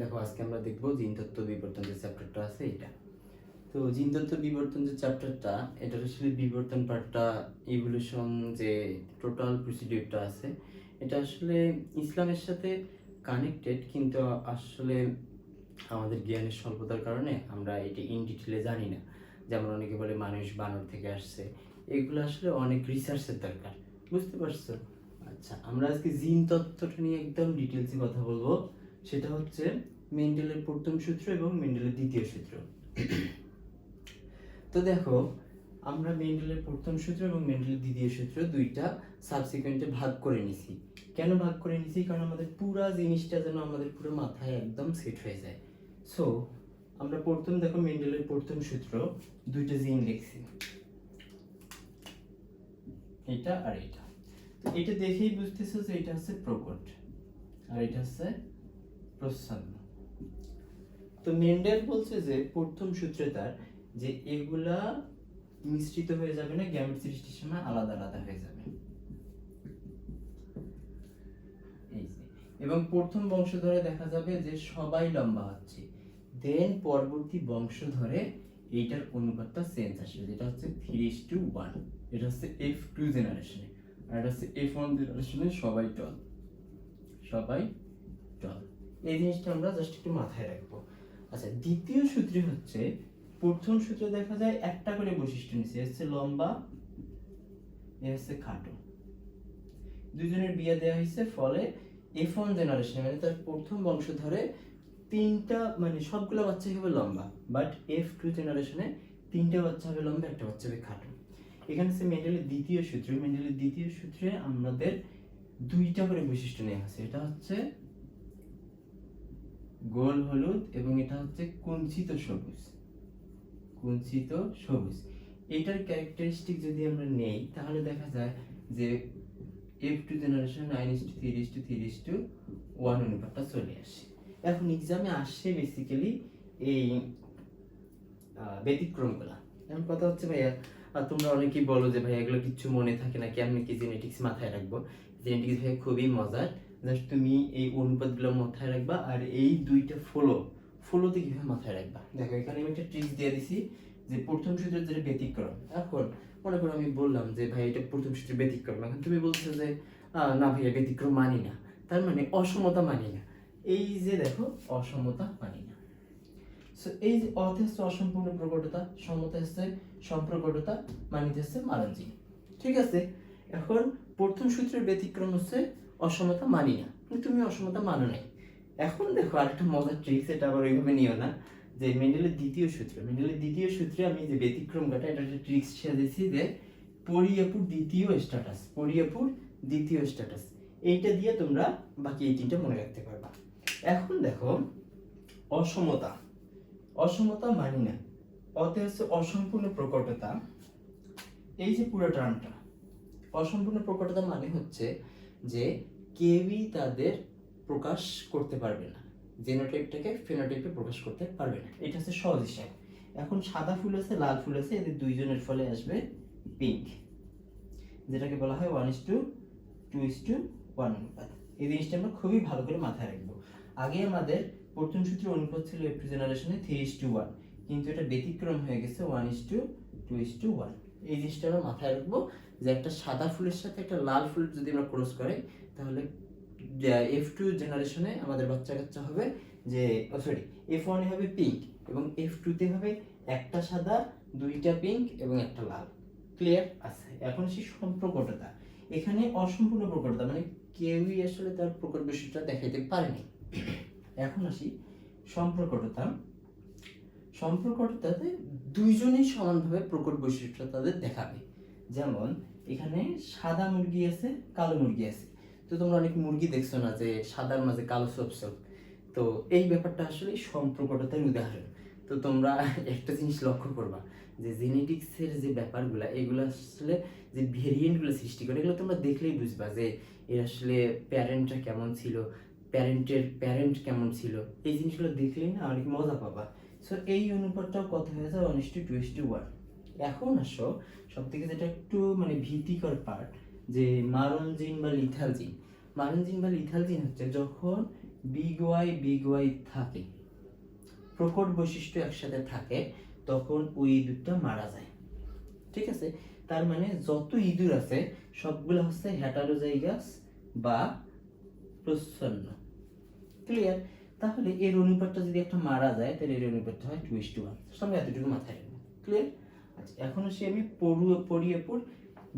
দেখো, আজকে আমরা দেখব জিন তত্ত্ব বিবর্তন যে চ্যাপ্টারটা আছে এটা। তো জিন তত্ত্ব বিবর্তন যে চ্যাপ্টারটা এটা আসলে বিবর্তন পার্টটা ইভলিউশন যে টোটাল প্রসিডিউরটা আছে, এটা আসলে ইসলামের সাথে কানেক্টেড কিন্তু আসলে আমাদের জ্ঞানের স্বল্পতার কারণে আমরা এটা ইন ডিটেলে জানি না। যেমন অনেকে বলে মানুষ বানর থেকে আসছে, এগুলো আসলে অনেক রিসার্চের দরকার, বুঝতে পারছ? আচ্ছা আমরা আজকে জিন তত্ত্বটা নিয়ে একদম ডিটেলসে কথা বলব। সেটা হচ্ছে মেন্ডেলের প্রথম সূত্র এবং মেন্ডেলের দ্বিতীয় সূত্র। তো দেখো, আমরা মেন্ডেলের প্রথম সূত্র এবং মেন্ডেলের দ্বিতীয় সূত্র দুইটা সাবসিকুয়েন্টে ভাগ করে নিছি। কেন ভাগ করে নিছি? কারণ আমাদের পুরা জিনিসটা যেন আমাদের পুরো মাথায় একদম সেট হয়ে যায়। সো আমরা প্রথম দেখো মেন্ডেলের প্রথম সূত্র, দুইটা জিন লিখছি। এটা আর এটা। তো এটা দেখেই বুঝতেছো যে এটা হচ্ছে প্রকট, আর এটা হচ্ছে প্রচ্ছন্ন তো মেন্ডেল বলছে যে, প্রথম সূত্রে তার যে এগুলা মিশ্রিত হয়ে যাবে না গ্যামেট সৃষ্টির সময় আলাদা আলাদা হয়ে যাবে। এবং প্রথম বংশধরে দেখা যাবে যে সবাই লম্বা হচ্ছে। দেন পরবর্তী বংশধরে এইটার অনুপাতটা চেঞ্জ আসবে যেটা হচ্ছে থ্রি টু ওয়ান এটা হচ্ছে এফ টু জেনারেশনে আর এটা হচ্ছে এফ ওয়ান জেনারেশনে সবাই টল সবাই টল এই জিনিসটা আমরা জাস্ট একটু মাথায় রাখব। আচ্ছা দ্বিতীয় সূত্রে হচ্ছে, প্রথম সূত্রে দেখা যায় একটা করে বৈশিষ্ট্য নিচ্ছে হচ্ছে লম্বা, এ হচ্ছে খাটো। দুজনের বিয়ে দেওয়া হয়েছে, ফলে এফ ওয়ান জেনারেশন মানে তার প্রথম বংশ ধরে তিনটা মানে সবগুলো বাচ্চা হবে লম্বা বাট এফ টু জেনারেশনে তিনটা বাচ্চা হবে লম্বা, একটা বাচ্চা হবে খাটো। এখানে হচ্ছে মেন্ডেলের দ্বিতীয় সূত্র, মেন্ডেলের দ্বিতীয় সূত্রে আমাদের দুইটা করে বৈশিষ্ট্য নেওয়া আছে এটা হচ্ছে গোল হলুদ এবং এটা হচ্ছে কুঞ্চিত সবুজ। কুঞ্চিত সবুজ। এটার ক্যারেক্টারিস্টিক যদি আমরা নেই, তাহলে দেখা যায় যে F two generation nine is to three to three is to one অনুপাতটা চলে আসে। এখন এক্সামে আসছে বেসিক্যালি এই ব্যতিক্রমগুলা। এখন কথা হচ্ছে ভাইয়া তোমরা অনেকেই বলো যে ভাই এগুলো কিচ্ছু মনে থাকে না কেমনি কি জেনেটিক্স মাথায় রাখব। জেনেটিক্স ভাই খুবই মজার। জাস্ট তুমি এই অনুপাতগুলো মাথায় রাখবা আর এই দুইটা ফলো ফলোতে কীভাবে মাথায় রাখবা? দেখো এখানে আমি একটা ট্রিক্স দিয়ে দিছি যে প্রথম সূত্রের যেটা ব্যতিক্রম। এখন মনে করো আমি বললাম যে ভাই এটা প্রথম সূত্রের ব্যতিক্রম। এখন তুমি বলছো যে না ভাইয়া ব্যতিক্রম মানি না। তার মানে অসমতা মানি না। এই যে দেখো অসমতা মানি না। So, এই যে অর্থে হচ্ছে অসম্পূর্ণ প্রকটতা সমতা হচ্ছে সম্প্রকটতা মানিতে হচ্ছে মারাজি ঠিক আছে? এখন প্রথম সূত্রের ব্যতিক্রম হচ্ছে অসমতা মানি না। তুমি অসমতা মানো নাই। এখন দেখো আরেকটা মজার ট্রিক্স এটা আবার ওইভাবে নিও না, যে মেন্ডেলের দ্বিতীয় সূত্র। মেন্ডেলের দ্বিতীয় সূত্রে আমি যে ব্যতিক্রম কাটা এটা একটা ট্রিক্স দিয়েছি যে পরিয়াপুর দ্বিতীয় স্ট্যাটাস পরিয়াপুর দ্বিতীয় স্ট্যাটাস এইটা দিয়ে তোমরা বাকি এই তিনটা মনে রাখতে পারবা। এখন দেখো, অসমতা। অসমতা মানি না। অতে হচ্ছে অসম্পূর্ণ প্রকটতা। এই যে পুরো টার্মটা অসম্পূর্ণ প্রকটতা মানে হচ্ছে যে কেউই তাদের প্রকাশ করতে পারবে না। জেনোটাইপটাকে ফেনোটাইপে প্রকাশ করতে পারবে না। এটা হচ্ছে সহজ এখন সাদা ফুল আছে, লাল ফুল আছে, এদের দুইজনের ফলে আসবে পিঙ্ক যেটাকে বলা হয় one is to two two is to অনুপাত। এই জিনিসটা আমরা খুবই ভালো করে মাথায় রাখব। আগে আমাদের প্রথম সূত্রে অনুপাত ছিল এফ জেনারেশনে থ্রি ইস টু ওয়ান কিন্তু এটা ব্যতিক্রম হয়ে গেছে one is to two two is to one জিনিসটা আমরা মাথায় রাখব যে একটা সাদা ফুলের সাথে একটা লাল ফুল যদি আমরা ক্রস করি তাহলে এফ টু জেনারেশনে আমাদের বাচ্চা কাচ্চা হবে যে সরি এফ ওয়ানে হবে পিঙ্ক এবং এফ টুতে হবে একটা সাদা, দুইটা পিঙ্ক এবং একটা লাল। ক্লিয়ার আছে। এখন সেই সম্প্রকটতা এখানে অসম্পূর্ণ প্রকটতা মানে কেউই আসলে তার প্রকট বিষয়টা দেখাইতে পারেনি। এখন আসি সম্প্রকটতা সম্প্রকটতাতে দুইজনেই সমানভাবে প্রকট বৈশিষ্ট্য তাদের দেখাবে। যেমন, এখানে সাদা মুরগি আছে, কালো মুরগি আছে। তো তোমরা অনেক মুরগি দেখছ না যে সাদার মাঝে কালো সব তো এই ব্যাপারটা আসলে সম্প্রকটতার উদাহরণ। তো তোমরা একটা জিনিস লক্ষ্য করবা যে জেনেটিক্সের যে ব্যাপারগুলো, এগুলো আসলে যে ভেরিয়েন্টগুলো সৃষ্টি করে, এগুলো তোমরা দেখলেই বুঝবা যে এর আসলে প্যারেন্টটা কেমন ছিল, প্যারেন্টের প্যারেন্ট কেমন ছিল। এই জিনিসগুলো দেখলেই না অনেক মজা পাবা। সো এই অনুপাতটাও কত? হয়ে যায় one to two to one এখন আসো সব থেকে যেটা একটু মানে ভীতিকর পার্ট যে মারণ জিন বা লিথাল জিন। মারণ জিন বা লিথাল জিন হচ্ছে যখন বিগ ওয়াই বিগ ওয়াই থাকে, প্রকট বৈশিষ্ট্য একসাথে থাকে, তখন ওই ইঁদুরটা মারা যায়। ঠিক আছে? তার মানে যত ইঁদুর আছে, সবগুলো হচ্ছে হ্যাটারোজাইগাস বা প্রচ্ছন্ন। ক্লিয়ার তাহলে এর অনুপাতটা যদি একটা মারা যায়, তাহলে এর অনুপাতটা হয় টু ইস টু ওয়ান সঙ্গে এতটুকু মাথায় রাখব। ক্লিয়ার আচ্ছা এখন আসি আমি পড়ুয়ে পড়িয়ে, পড়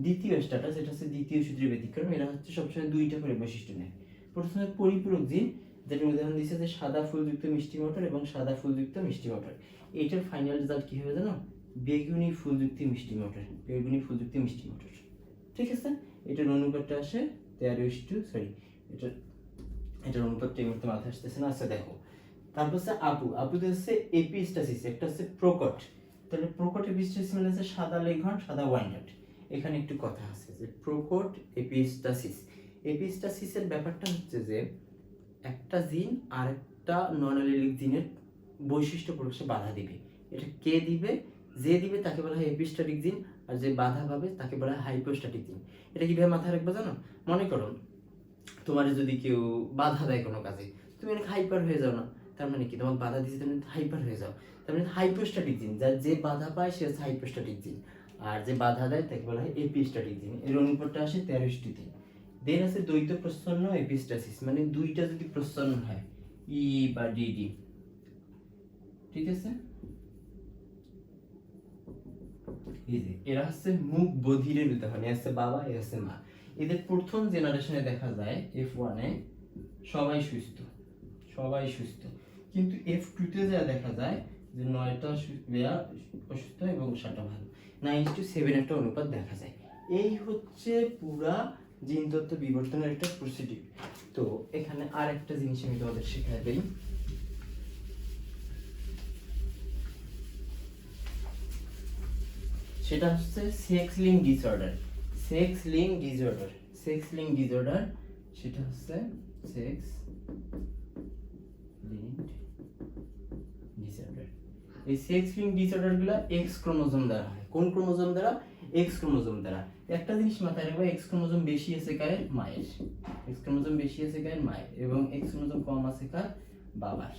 দ্বিতীয় স্টাটা যেটা হচ্ছে দ্বিতীয় সূত্রের ব্যতিক্রম। এরা হচ্ছে সবসময় দুইটা করে বৈশিষ্ট্য নেয়। প্রথমে পরিপূরক জিন যেটা উদাহরণ দিচ্ছে যে সাদা ফুলযুক্ত মিষ্টি মটর এবং সাদা ফুলযুক্ত মিষ্টি মটর। এইটার ফাইনাল রেজাল্ট কি হবে জানো? বেগুনি ফুলযুক্ত মিষ্টি মটর। বেগুনি ফুলযুক্ত মিষ্টি মটর। ঠিক আছে? এটার অনুপাতটা আসে তেরো ইস টু সরি এটার এটার অনুপাতটা এই মুহূর্তে মাথায় আসতেছে না আচ্ছা দেখো। তারপর হচ্ছে আপু। আপুতে হচ্ছে এপিস্টাসিস একটা হচ্ছে প্রকট। তাহলে প্রকট এপিস্টাসিস মানে হচ্ছে সাদা লেঘন সাদা ওয়াইনট। এখানে একটু কথা আছে যে প্রকট এপিস্টাসিস এপিস্টাসিসের ব্যাপারটা হচ্ছে যে একটা জিন আর একটা নন অ্যালিলিক জিনের বৈশিষ্ট্য প্রকাশে বাধা দিবে। এটা কে দিবে? যে দিবে তাকে বলা হয় এপিস্টাটিক জিন, আর যে বাধা পাবে তাকে বলা হয় হাইপোস্টাটিক জিন। এটা কীভাবে মাথায় রাখবে জানো? মনে করো তোমার যদি কেউ বাধা দেয় কোনো কাজে, তুমি অনেক হাইপার হয়ে যাও না। তার মানে কি? তোমার বাধা দিচ্ছে তুমি হাইপার হয়ে যাও। তার মানে হাইপোস্টাটিক জিন যার যে বাধা পায়, সে হচ্ছে হাইপোস্টাটিক জিন আর যে বাধা দেয়, তাকে বলা হয় এপিস্টাটিক জিন এর অনুপাতটা আসে তেরোষ্টিতে। দেন আছে দ্বৈত প্রচ্ছন্ন এপিস্টাসিস মানে দুইটা যদি প্রচ্ছন্ন হয় ই বা ডিডি ঠিক আছে? এরা হচ্ছে মুখ বধিরের উদাহরণ। এ হচ্ছে বাবা, এ হচ্ছে মা। এদের প্রথম জেনারেশনে দেখা যায় এফ ওয়ানে সবাই সুস্থ সবাই সুস্থ। কিন্তু এফ টুতে যা দেখা যায় যে নয়টা বেয়া অসুস্থ এবং সাতটা ভালো। নাইন টু সেভেন একটা অনুপাত দেখা যায়। এই হচ্ছে পুরা জিন তত্ত্ব বিবর্তনের একটা প্রসিডিউর তো এখানে আর একটা জিনিস আমি তোমাদের শেখাই দিই। সেটা হচ্ছে sex link disorder sex link disorder sex link disorder সেটা হচ্ছে সেক্স লিঙ্ক ডিসঅর্ডার এই সেক্স লিঙ্ক ডিসঅর্ডারগুলো এক্স ক্রোমোজোম দ্বারা হয়। কোন ক্রোমোজোম দ্বারা? এক্স ক্রোমোজোম দ্বারা। একটা জিনিস মাথায় রাখবে এক্স ক্রোমোজোম বেশি আছে কার? মায়ের। এক্স ক্রোমোজোম বেশি আছে কার? মায়ের। এবং এক্স ক্রোমোজোম কম আছে কার? বাবার।